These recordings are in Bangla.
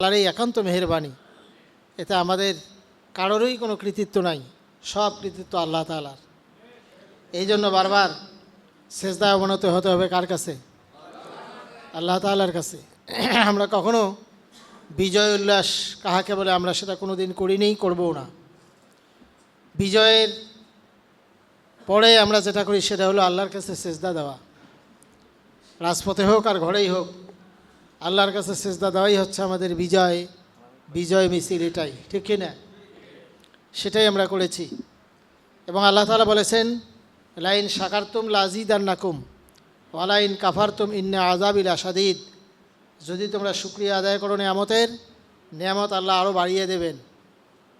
আল্লাহর এই একান্ত মেহেরবানি, এতে আমাদের কারোরই কোনো কৃতিত্ব নাই, সব কৃতিত্ব আল্লাহ তালার এই জন্য বারবার শেষদায় অবনত হতে হবে কার কাছে? আল্লাহ তালার কাছে। আমরা কখনো বিজয় উল্লাস কাহাকে বলে আমরা সেটা কোনো দিন করিনি, করবও না। বিজয়ের পরে আমরা যেটা করি সেটা হলো আল্লাহর কাছে সেজদা দেওয়া। রাজপথে হোক আর ঘরেই হোক আল্লাহর কাছে সেজদা দেওয়াই হচ্ছে আমাদের বিজয় বিজয় মিছিল এটাই, ঠিক কি না? সেটাই আমরা করেছি। এবং আল্লাহ তালা বলেছেন, লাইন সাকারতুম লাজিদ আর নাকুম ওয়ালাইন কাফারতুম ইন্না আজাবিল আসাদিদ যদি তোমরা শুক্রিয়া আদায় করো নিয়ামতের, নিয়ামত আল্লাহ আরও বাড়িয়ে দেবেন।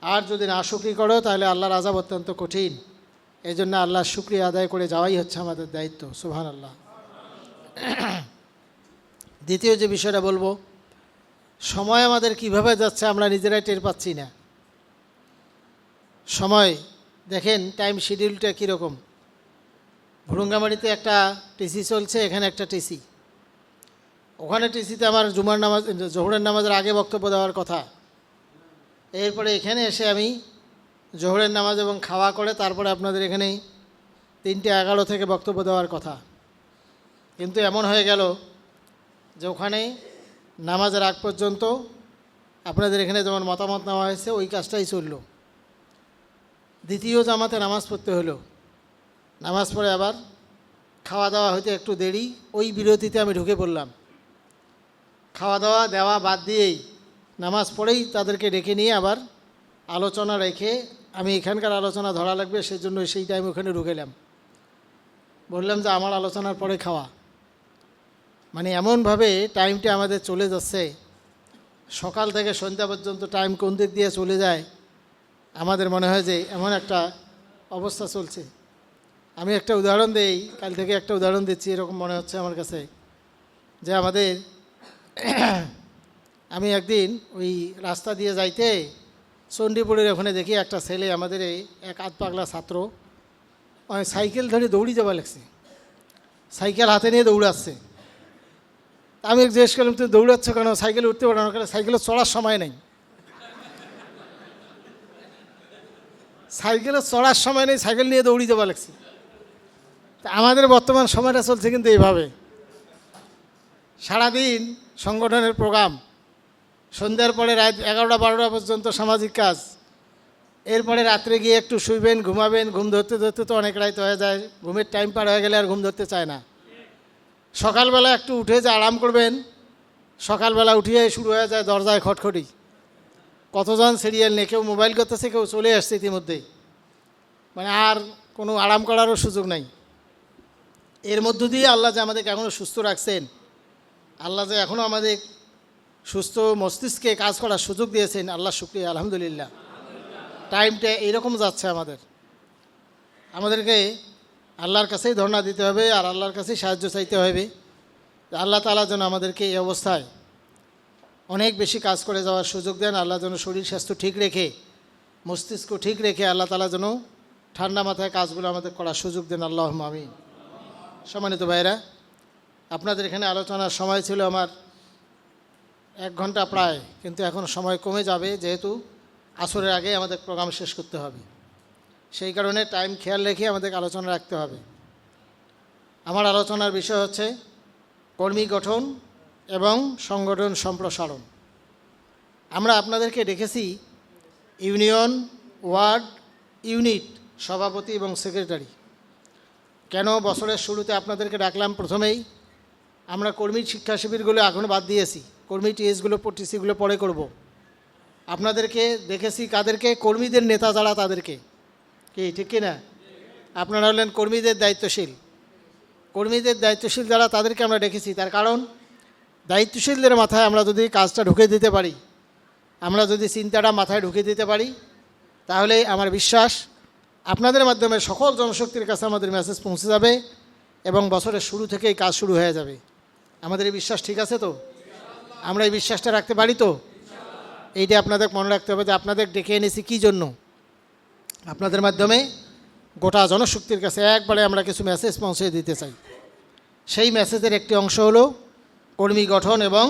আর যদি না শুক্রি করো, তাহলে আল্লাহর আজাব অত্যন্ত কঠিন। এই জন্য আল্লাহ শুক্রিয়া আদায় করে যাওয়াই হচ্ছে আমাদের দায়িত্ব সুহান আল্লাহ দ্বিতীয় যে বিষয়টা বলব, সময় আমাদের কীভাবে যাচ্ছে আমরা নিজেরাই টের পাচ্ছি না। সময়, দেখেন টাইম শিডিউলটা কীরকম। ভুরুঙ্গামারিতে একটা টিসি চলছে, এখানে একটা টিসি ওখানে টিসিতে আমার জুমার নামাজ, জোহরের নামাজের আগে বক্তব্য দেওয়ার কথা। এরপরে এখানে এসে আমি জোহরের নামাজ এবং খাওয়া করে তারপরে আপনাদের এখানে তিনটে এগারো থেকে বক্তব্য দেওয়ার কথা। কিন্তু এমন হয়ে গেল যে ওখানে নামাজের আগ পর্যন্ত আপনাদের এখানে যেমন মতামত নেওয়া হয়েছে, ওই কাজটাই চলল। দ্বিতীয় জামাতে নামাজ পড়তে হলো। নামাজ পড়ে আবার খাওয়া দাওয়া হইতে একটু দেরি, ওই বিরতিতে আমি ঢুকে পড়লাম। খাওয়া দাওয়া দেওয়া বাদ দিয়েই নামাজ পড়েই তাদেরকে ডেকে নিয়ে আবার আলোচনা রেখে আমি এখানকার আলোচনা ধরা লাগবে, সেজন্য সেই টাইম ওখানে ঢুকেলাম বললাম যে, আমার আলোচনার পরে খাওয়া। মানে এমনভাবে টাইমটা আমাদের চলে যাচ্ছে। সকাল থেকে সন্ধ্যা পর্যন্ত টাইম কোন দিক দিয়ে চলে যায়, আমাদের মনে হয় যে এমন একটা অবস্থা চলছে। আমি একটা উদাহরণ দেই, কাল থেকে একটা উদাহরণ দিচ্ছি, এরকম মনে হচ্ছে আমার কাছে। যে আমাদের আমি একদিন ওই রাস্তা দিয়ে যাইতে চণ্ডীপুরের ওখানে দেখি একটা ছেলে আমাদের এই এক আধ পাগলা ছাত্র সাইকেল ধরে দৌড়ি যাওয়া লাগছে। সাইকেল হাতে নিয়ে দৌড়াচ্ছে। আমি জিজ্ঞেস করলাম, তুমি দৌড়াচ্ছ কেন? সাইকেলে উঠতে পারো না সাইকেলে চড়ার সময় নেই। সাইকেলে চড়ার সময় নেই, সাইকেল নিয়ে দৌড়ি যাওয়া লাগছে। তা আমাদের বর্তমান সময়টা চলছে কিন্তু এইভাবে। সারাদিন সংগঠনের প্রোগ্রাম, সন্ধ্যার পরে রাত এগারোটা বারোটা পর্যন্ত সামাজিক কাজ। এরপরে রাত্রে গিয়ে একটু শুইবেন, ঘুমাবেন, ঘুম ধরতে ধরতে তো অনেক রাত হয়ে যায়, ঘুমের টাইম পার হয়ে গেলে আর ঘুম ধরতে চায় না। সকালবেলা একটু উঠে যে আরাম করবেন, সকালবেলা উঠিয়ে শুরু হয়ে যায় দরজায় খটখটি। কতজন সিরিয়াল নিয়ে কেউ মোবাইল করতেছে, কেউ চলে আসছে ইতিমধ্যেই মানে আর কোনো আরাম করারও সুযোগ নাই। এর মধ্য দিয়ে আল্লাহ যে আমাদেরকে এখনও সুস্থ রাখছেন, আল্লাহ যে এখনও আমাদের সুস্থ মস্তিষ্কে কাজ করার সুযোগ দিয়েছেন, আল্লাহ শুক্রিয়া, আলহামদুলিল্লাহ। টাইমটা এইরকম যাচ্ছে আমাদের। আমাদেরকে আল্লাহর কাছেই ধর্ণা দিতে হবে আর আল্লাহর কাছেই সাহায্য চাইতে হবে। আল্লাহ তালা যেন আমাদেরকে এই অবস্থায় অনেক বেশি কাজ করে যাওয়ার সুযোগ দেন, আল্লাহ যেন শরীর স্বাস্থ্য ঠিক রেখে, মস্তিষ্ক ঠিক রেখে আল্লাহ তালা যেন ঠান্ডা মাথায় কাজগুলো আমাদের করার সুযোগ দেন আল্লাহ আমিন। সম্মানিত ভাইরা আপনাদের এখানে আলোচনার সময় ছিল আমার এক ঘণ্টা প্রায়, কিন্তু এখন সময় কমে যাবে, যেহেতু আসরের আগে আমাদের প্রোগ্রাম শেষ করতে হবে। সেই কারণে টাইম খেয়াল রেখে আমাদেরকে আলোচনা রাখতে হবে। আমার আলোচনার বিষয় হচ্ছে কর্মী গঠন এবং সংগঠন সম্প্রসারণ। আমরা আপনাদেরকে ডেকেছি ইউনিয়ন, ওয়ার্ড, ইউনিট, সভাপতি এবং সেক্রেটারি। কেন বছরের শুরুতে আপনাদেরকে ডাকলাম প্রথমেই, আমরা কর্মী শিক্ষা শিবিরগুলো এখনও বাদ দিয়েছি। কর্মী টিএসগুলো টিসিগুলো পরে করব। আপনাদেরকে দেখেছি কাদেরকে? কর্মীদের নেতা যারা তাদেরকে। কি, ঠিক কি না? আপনারা হলেন কর্মীদের দায়িত্বশীল। কর্মীদের দায়িত্বশীল যারা, তাদেরকে আমরা ডেকেছি। তার কারণ, দায়িত্বশীলদের মাথায় আমরা যদি কাজটা ঢুকে দিতে পারি, আমরা যদি চিন্তাটা মাথায় ঢুকে দিতে পারি, তাহলে আমার বিশ্বাস আপনাদের মাধ্যমে সকল জনশক্তির কাছে আমাদের মেসেজ পৌঁছে যাবে এবং বছরের শুরু থেকেই কাজ শুরু হয়ে যাবে। আমাদের এই বিশ্বাস ঠিক আছে তো? আমরা এই বিশ্বাসটা রাখতে পারি তো? এইটা আপনাদের মনে রাখতে হবে যে আপনাদের ডেকে এনেছি কী জন্য? আপনাদের মাধ্যমে গোটা জনশক্তির কাছে একবারে আমরা কিছু মেসেজ পৌঁছে দিতে চাই। সেই মেসেজের একটি অংশ হলো কর্মী গঠন এবং